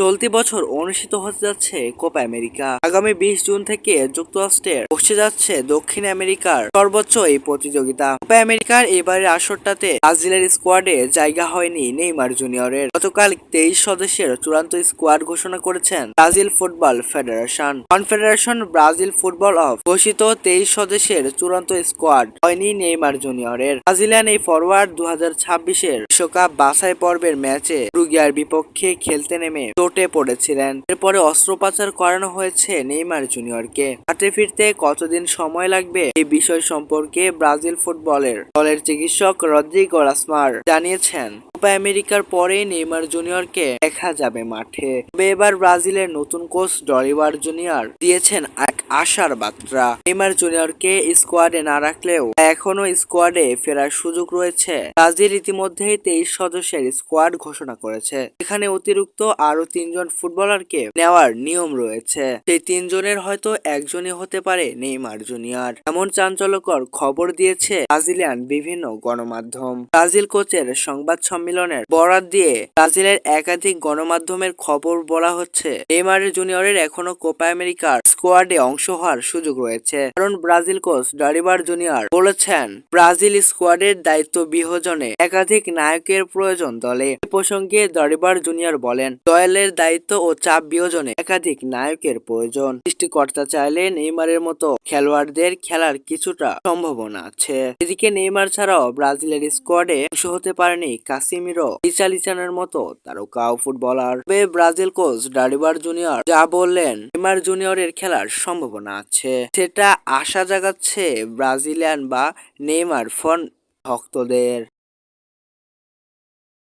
চলতি বছর অনুষ্ঠিত হতে যাচ্ছে কোপা আমেরিকা। আগামী বিশ জুন থেকে যুক্তরাষ্ট্রের বসে যাচ্ছে দক্ষিণ আমেরিকার সর্বোচ্চ এই প্রতিযোগিতা। কোপা আমেরিকার এবারের আসরটাতে ব্রাজিলের স্কোয়াডে জায়গা হয়নি নেইমার জুনিয়রের। গতকাল তেইশ সদস্যের চূড়ান্ত স্কোয়াড ঘোষণা করেছেন Brazil football federation. Confederation Brazil football of ঘোষিত তেইশ সদস্যের চূড়ান্ত স্কোয়াড হয়নি নেইমার জুনিয়রের। ব্রাজিলিয়ান এই ফরওয়ার্ড দু হাজার ছাব্বিশের বিশ্বকাপ বাছাই পর্বের ম্যাচে রুগিয়ার বিপক্ষে খেলতে নেমে চোটে পড়েছিলেন। এরপরে অস্ত্রোপচার করানো হয়েছে নেইমার জুনিয়রকে। হাতে ফিরতে কতদিন সময় লাগবে এই বিষয় সম্পর্কে ব্রাজিল ফুটবলের দলের চিকিৎসক রদ্রিগো রাসমার জানিয়েছেন। কোপা আমেরিকার পরে নেইমার জুনিয়রকে দেখা যাবে মাঠে। তবে এবার ব্রাজিলের নতুন কোচ ডলিভার জুনিয়র দিয়েছেন এক আশার বার্তা। নেইমার জুনিয়রকে স্কোয়াডে না রাখলেও এখনও স্কোয়াডে ফেরার সুযোগ রয়েছে। ব্রাজিল ইতিমধ্যেই তেইশ সদস্যের স্কোয়াড ঘোষণা করেছে। এখানে অতিরিক্ত আরও তিনজন ফুটবলারকে নেওয়ার নিয়ম রয়েছে। সেই তিনজনের হয়তো একজনই হতে পারে নেইমার জুনিয়র। এমন চাঞ্চল্যকর খবর দিয়েছে ব্রাজিলিয়ান বিভিন্ন গণমাধ্যম। ব্রাজিল কোচের সংবাদ সম্মেলনের বরাত দিয়ে ব্রাজিলের একাধিক গণমাধ্যমের খবর বলা হচ্ছে। নেইমার জুনিয়রের এখনও কোপা আমেরিকার স্কোয়াডে অংশ হওয়ার সুযোগ রয়েছে। কারণ ব্রাজিল কোচ ডারিবার জুনিয়র বলেছেন, ব্রাজিল স্কোয়াডের দায়িত্ব বিভাজনে একাধিক নায়কের প্রয়োজন দলে। প্রসঙ্গে ডারিবার জুনিয়র বলেন দয়ালের দায়িত্ব ও চাপ বিয়োজনে একাধিক নায়কের প্রয়োজন। সৃষ্টিকর্তা চাইলে নেইমারের মতো খেলোয়াড়দের খেলার কিছুটা সম্ভাবনা আছে। এদিকে নেইমার ছাড়াও ব্রাজিলের স্কোয়াডে অংশ হতে পারেনি কাসিমিরো ইচালিচানের মতো তারকা ফুটবলার। তবে ব্রাজিল কোচ ডারিবার জুনিয়র যা বললেন, নেইমার জুনিয়রের খেলার সম্ভাবনা আছে। সেটা আশা জাগাচ্ছে ব্রাজিলিয়ান বা নেইমার ফন ভক্তদের।